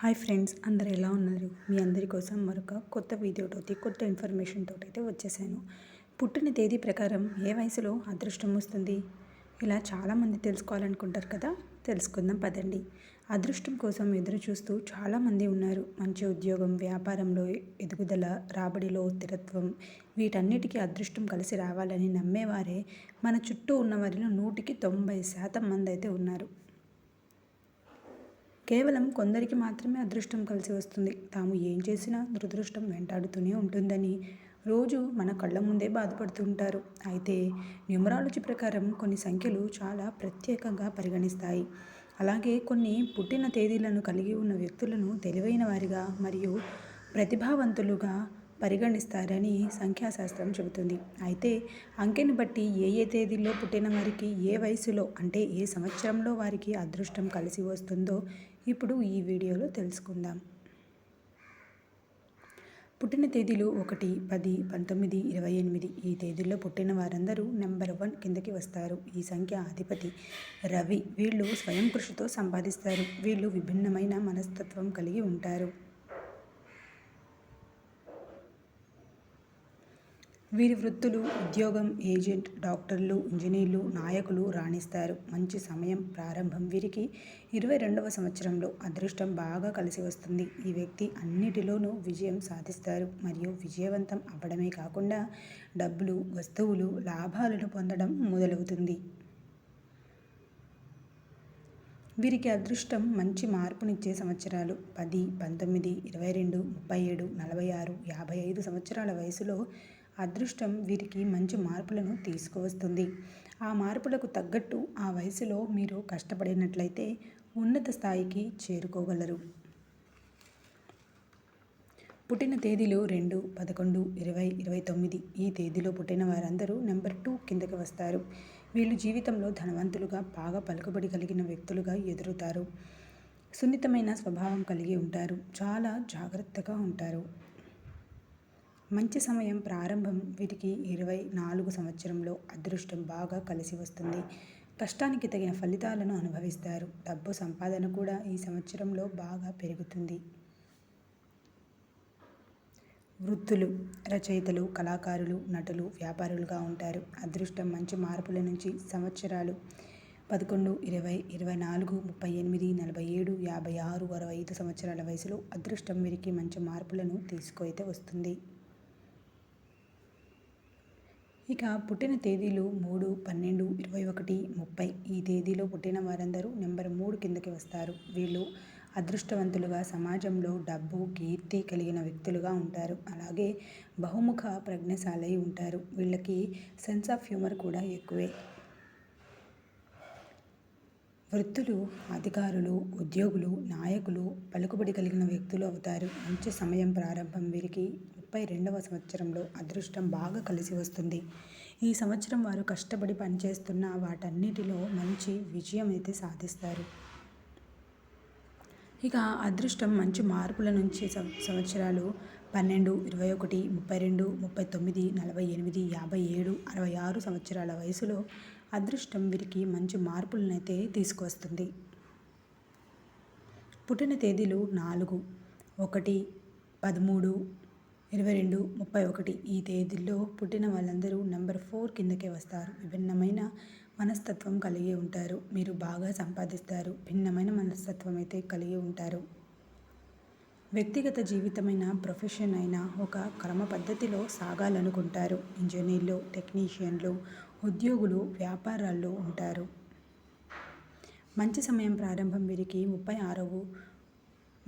Hi friends అందరు ఎలా ఉన్నారు? మీ అందరి కోసం మరొక కొత్త వీడియోతో కొత్త ఇన్ఫర్మేషన్ తోటి అయితే వచ్చేసాను. పుట్టిన తేదీ ప్రకారం ఏ వయసులో అదృష్టం వస్తుంది? ఇలా చాలామంది తెలుసుకోవాలనుకుంటారు కదా? తెలుసుకుందాం పదండి. అదృష్టం కోసం ఎదురు చూస్తూ చాలామంది ఉన్నారు. మంచి ఉద్యోగం వ్యాపారంలో ఎదుగుదల రాబడిలో స్థిరత్వం వీటన్నిటికీ అదృష్టం కలిసి రావాలని నమ్మేవారే. మన చుట్టూ ఉన్న వారిలో నూటికి తొంభై శాతం మంది అయితే ఉన్నారు. కేవలం కొందరికి మాత్రమే అదృష్టం కలిసి వస్తుంది. తాము ఏం చేసినా దురదృష్టం వెంటాడుతూనే ఉంటుందని రోజు మన కళ్ళ ముందే బాధపడుతుంటారు అయితే న్యూమరాలజీ ప్రకారం కొన్ని సంఖ్యలు చాలా ప్రత్యేకంగా పరిగణిస్తాయి. అలాగే కొన్ని పుట్టిన తేదీలను కలిగి ఉన్న వ్యక్తులను తెలివైన వారిగా మరియు ప్రతిభావంతులుగా పరిగణిస్తారని సంఖ్యాశాస్త్రం చెబుతుంది. అయితే అంకెను బట్టి ఏ ఏ తేదీల్లో పుట్టిన వారికి ఏ వయసులో అంటే ఏ సంవత్సరంలో వారికి అదృష్టం కలిసి వస్తుందో ఇప్పుడు ఈ వీడియోలో తెలుసుకుందాం. పుట్టిన తేదీలు ఒకటి పది పంతొమ్మిది ఇరవై ఎనిమిది. ఈ తేదీల్లో పుట్టిన వారందరూ నెంబర్ వన్ కిందకి వస్తారు. ఈ సంఖ్య అధిపతి రవి. వీళ్ళు స్వయం కృషితో సంపాదిస్తారు. వీళ్ళు విభిన్నమైన మనస్తత్వం కలిగి ఉంటారు. వీరి వృత్తులు ఉద్యోగం ఏజెంట్ డాక్టర్లు ఇంజనీర్లు నాయకులు రాణిస్తారు. మంచి సమయం ప్రారంభం వీరికి ఇరవై రెండవ సంవత్సరంలో అదృష్టం బాగా కలిసి వస్తుంది. ఈ వ్యక్తి అన్నిటిలోనూ విజయం సాధిస్తారు. మరియు విజయవంతం అవ్వడమే కాకుండా డబ్బులు వస్తువులు లాభాలను పొందడం మొదలవుతుంది. వీరికి అదృష్టం మంచి మార్పునిచ్చే సంవత్సరాలు. పది పంతొమ్మిది ఇరవై రెండు ముప్పై ఏడు నలభై ఆరు యాభై ఐదు సంవత్సరాల వయసులో అదృష్టం వీరికి మంచి మార్పులను తీసుకువస్తుంది. ఆ మార్పులకు తగ్గట్టు ఆ వయసులో మీరు కష్టపడినట్లయితే ఉన్నత స్థాయికి చేరుకోగలరు. పుట్టిన తేదీలు రెండు పదకొండు ఇరవై ఇరవై తొమ్మిది. ఈ తేదీలో పుట్టిన వారందరూ నెంబర్ టూ కిందకి వస్తారు. వీళ్ళు జీవితంలో ధనవంతులుగా బాగా పలుకుబడి కలిగిన వ్యక్తులుగా ఎదురుతారు. సున్నితమైన స్వభావం కలిగి ఉంటారు. చాలా జాగ్రత్తగా ఉంటారు. మంచి సమయం ప్రారంభం వీరికి ఇరవై నాలుగు సంవత్సరంలో అదృష్టం బాగా కలిసి వస్తుంది. కష్టానికి తగిన ఫలితాలను అనుభవిస్తారు. డబ్బు సంపాదన కూడా ఈ సంవత్సరంలో బాగా పెరుగుతుంది. వృత్తులు రచయితలు కళాకారులు నటులు వ్యాపారులుగా ఉంటారు. అదృష్టం మంచి మార్పుల నుంచి సంవత్సరాలు. పదకొండు ఇరవై ఇరవై నాలుగు ముప్పై ఎనిమిది నలభై ఏడు యాభై ఆరు అరవై ఐదు సంవత్సరాల వయసులో అదృష్టం వీరికి మంచి మార్పులను తీసుకువైతే వస్తుంది. ఇక పుట్టిన తేదీలు మూడు పన్నెండు ఇరవై ఒకటి ముప్పై. ఈ తేదీలో పుట్టిన వారందరూ నెంబర్ మూడు కిందకి వస్తారు. వీళ్ళు అదృష్టవంతులుగా సమాజంలో డబ్బు కీర్తి కలిగిన వ్యక్తులుగా ఉంటారు. అలాగే బహుముఖ ప్రజ్ఞశాలై ఉంటారు. వీళ్ళకి సెన్స్ ఆఫ్ హ్యూమర్ కూడా ఎక్కువే. వృత్తులు అధికారులు ఉద్యోగులు నాయకులు పలుకుబడి కలిగిన వ్యక్తులు అవుతారు. మంచి సమయం ప్రారంభం వీరికి ముప్పై రెండవ సంవత్సరంలో అదృష్టం బాగా కలిసి వస్తుంది. ఈ సంవత్సరం వారు కష్టపడి పనిచేస్తున్న వాటన్నిటిలో మంచి విజయం అయితే సాధిస్తారు. ఇక అదృష్టం మంచి మార్పుల నుంచి సంవత్సరాలు పన్నెండు ఇరవై ఒకటి ముప్పై రెండు ముప్పై తొమ్మిది నలభై ఎనిమిది యాభై ఏడు అరవై ఆరు సంవత్సరాల వయసులో అదృష్టం వీరికి మంచి మార్పులనైతే తీసుకువస్తుంది. పుట్టిన తేదీలు నాలుగు ఒకటి పదమూడు ఇరవై రెండు ముప్పై ఒకటి. ఈ తేదీల్లో పుట్టిన వాళ్ళందరూ నెంబర్ ఫోర్ కిందకే వస్తారు. విభిన్నమైన మనస్తత్వం కలిగి ఉంటారు. మీరు బాగా సంపాదిస్తారు. భిన్నమైన మనస్తత్వం అయితే కలిగి ఉంటారు. వ్యక్తిగత జీవితమైన ప్రొఫెషన్ అయినా ఒక క్రమ పద్ధతిలో సాగాలనుకుంటారు. ఇంజనీర్లు టెక్నీషియన్లు ఉద్యోగులు వ్యాపారాల్లో ఉంటారు. మంచి సమయం ప్రారంభం వీరికి ముప్పై ఆరవ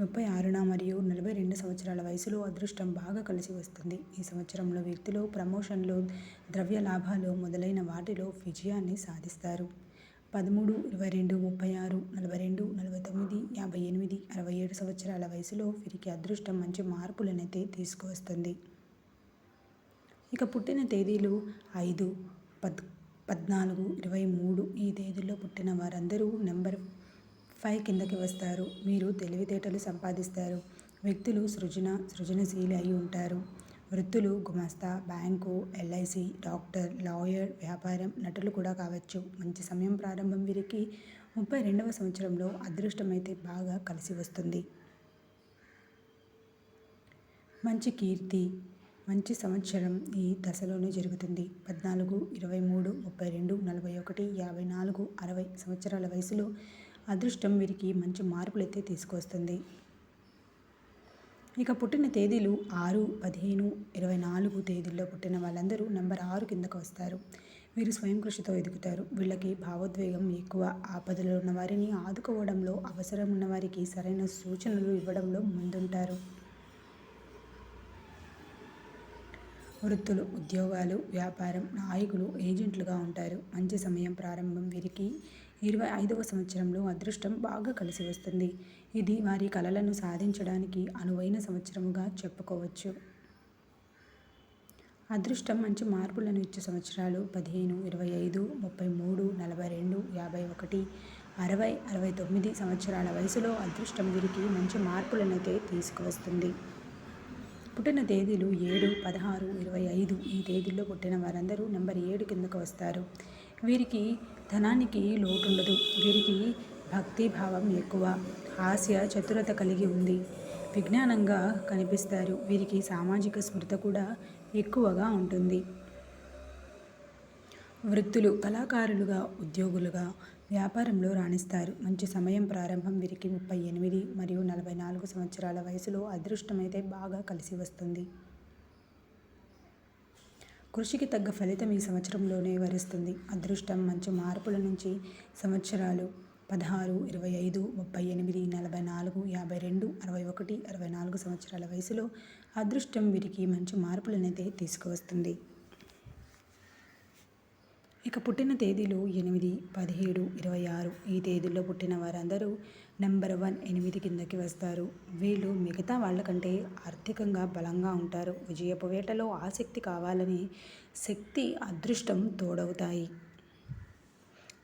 ముప్పై ఆరున మరియు నలభై రెండు సంవత్సరాల వయసులో అదృష్టం బాగా కలిసి వస్తుంది. ఈ సంవత్సరంలో వ్యక్తులు ప్రమోషన్లు ద్రవ్య లాభాలు మొదలైన వాటిలో విజయాన్ని సాధిస్తారు. పదమూడు ఇరవై రెండు ముప్పై ఆరు నలభై రెండు నలభై తొమ్మిది యాభై ఎనిమిది అరవై ఏడు సంవత్సరాల వయసులో వీరికి అదృష్టం మంచి మార్పులనైతే తీసుకువస్తుంది. ఇక పుట్టిన తేదీలు ఐదు పద్ పద్నాలుగు ఇరవై మూడు ఈ తేదీలో పుట్టిన వారందరూ నెంబర్ ఫైవ్ కిందకి వస్తారు. మీరు తెలివితేటలు సంపాదిస్తారు. వ్యక్తులు సృజన సృజనశీలి అయి ఉంటారు. వృత్తులు గుమస్తా బ్యాంకు ఎల్ఐసి డాక్టర్ లాయర్ వ్యాపారం నటులు కూడా కావచ్చు. మంచి సమయం ప్రారంభం వీరికి ముప్పై రెండవ సంవత్సరంలో అదృష్టమైతే బాగా కలిసి వస్తుంది. మంచి కీర్తి మంచి సంవత్సరం ఈ దశలోనే జరుగుతుంది. పద్నాలుగు ఇరవై మూడు ముప్పై రెండు నలభై ఒకటి యాభై నాలుగు అరవై సంవత్సరాల వయసులో అదృష్టం వీరికి మంచి మార్పులైతే తీసుకొస్తుంది ఇక పుట్టిన తేదీలు ఆరు పదిహేను ఇరవై నాలుగు తేదీల్లో పుట్టిన వాళ్ళందరూ నంబర్ ఆరు కిందకు వస్తారు. వీరు స్వయం కృషితో ఎదుగుతారు. వీళ్ళకి భావోద్వేగం ఎక్కువ. ఆపదలో ఉన్న వారిని ఆదుకోవడంలో అవసరం ఉన్న వారికి సరైన సూచనలు ఇవ్వడంలో ముందుంటారు. వృత్తులు ఉద్యోగాలు వ్యాపారం నాయకులు ఏజెంట్లుగా ఉంటారు. మంచి సమయం ప్రారంభం వీరికి ఇరవై ఐదవ సంవత్సరంలో అదృష్టం బాగా కలిసి వస్తుంది. ఇది వారి కలలను సాధించడానికి అనువైన సంవత్సరముగా చెప్పుకోవచ్చు. అదృష్టం మంచి మార్పులను ఇచ్చే సంవత్సరాలు పదిహేను ఇరవై ఐదు ముప్పై మూడు నలభై రెండు యాభై ఒకటి అరవై అరవై తొమ్మిది సంవత్సరాల వయసులో అదృష్టం వీరికి మంచి మార్పులనైతే తీసుకువస్తుంది. పుట్టిన తేదీలు ఏడు పదహారు ఇరవై ఐదు ఈ తేదీల్లో పుట్టిన వారందరూ నెంబర్ ఏడు కిందకు వస్తారు. వీరికి ధనానికి లోటు ఉండదు వీరికి భక్తి భావం ఎక్కువ. హాస్య చతురత కలిగి ఉంది. విజ్ఞానంగా కనిపిస్తారు. వీరికి సామాజిక స్మృత కూడా ఎక్కువగా ఉంటుంది. వృత్తులు కళాకారులుగా ఉద్యోగులుగా వ్యాపారంలో రాణిస్తారు. మంచి సమయం ప్రారంభం వీరికి ముప్పై ఎనిమిది మరియు నలభై నాలుగు సంవత్సరాల వయసులో అదృష్టమైతే బాగా కలిసి వస్తుంది. కృషికి తగ్గ ఫలితం ఈ సంవత్సరంలోనే వరిస్తుంది. అదృష్టం మంచి మార్పుల నుంచి సంవత్సరాలు పదహారు ఇరవై ఐదు ముప్పై ఎనిమిది నలభై నాలుగు యాభై రెండు అరవై ఒకటి అరవై నాలుగు సంవత్సరాల వయసులో అదృష్టం వీరికి మంచి మార్పులనైతే తీసుకువస్తుంది. ఇక పుట్టిన తేదీలు ఎనిమిది పదిహేడు ఇరవై ఆరు. ఈ తేదీల్లో పుట్టిన వారందరూ నెంబర్ వన్ ఎనిమిది కిందకి వస్తారు. వీళ్ళు మిగతా వాళ్ళకంటే ఆర్థికంగా బలంగా ఉంటారు. విజయపు వేటలో ఆసక్తి కావాలని శక్తి అదృష్టం తోడవుతాయి.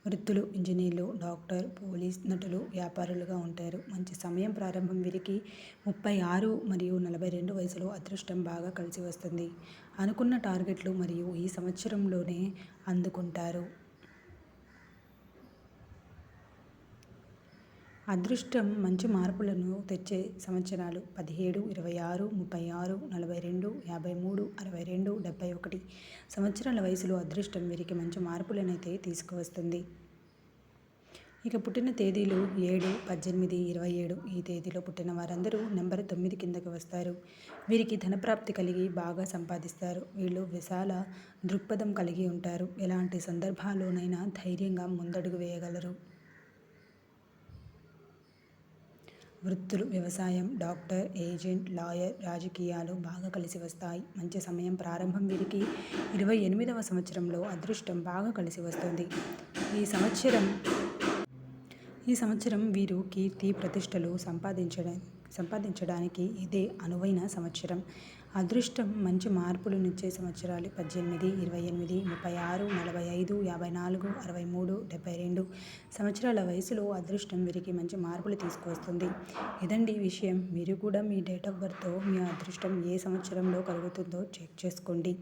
వృత్తులు ఇంజనీర్లు డాక్టర్ పోలీస్ నటులు వ్యాపారులుగా ఉంటారు. మంచి సమయం ప్రారంభం వీరికి ముప్పై ఆరు మరియు నలభై రెండు వయసులో అదృష్టం బాగా కలిసి వస్తుంది. అనుకున్న టార్గెట్లు మరియు ఈ సంవత్సరంలోనే అందుకుంటారు. అదృష్టం మంచి మార్పులను తెచ్చే సంవత్సరాలు పదిహేడు ఇరవై ఆరు ముప్పై ఆరు నలభై రెండు యాభై మూడు అరవై రెండు డెబ్బై ఒకటి సంవత్సరాల వయసులో అదృష్టం వీరికి మంచి మార్పులనైతే తీసుకువస్తుంది. ఇక పుట్టిన తేదీలు ఏడు పద్దెనిమిది ఇరవై ఏడు ఈ తేదీలో పుట్టిన వారందరూ నెంబర్ తొమ్మిది కిందకి వస్తారు. వీరికి ధనప్రాప్తి కలిగి బాగా సంపాదిస్తారు. వీళ్ళు విశాల దృక్పథం కలిగి ఉంటారు. ఎలాంటి సందర్భాల్లోనైనా ధైర్యంగా ముందడుగు వేయగలరు. వృత్తులు వ్యవసాయం డాక్టర్ ఏజెంట్ లాయర్ రాజకీయాలు బాగా కలిసి వస్తాయి. మంచి సమయం ప్రారంభం వీరికి ఇరవై ఎనిమిదవ సంవత్సరంలో అదృష్టం బాగా కలిసి వస్తుంది. ఈ సంవత్సరం ఈ సంవత్సరం వీరు కీర్తి ప్రతిష్టలు సంపాదించడం సంపాదించడానికి ఇదే అనువైన సంవత్సరం. అదృష్టం మంచి మార్పులనిచ్చే సంవత్సరాలు పద్దెనిమిది ఇరవై ఎనిమిది ముప్పై ఆరు నలభై ఐదు యాభై నాలుగు అరవై మూడు డెబ్బై రెండు. సంవత్సరాల వయసులో అదృష్టం వీరికి మంచి మార్పులు తీసుకువస్తుంది. ఇదండి విషయం? మీరు కూడా మీ డేట్ ఆఫ్ బర్త్తో మీ అదృష్టం ఏ సంవత్సరంలో కలుగుతుందో చెక్ చేసుకోండి.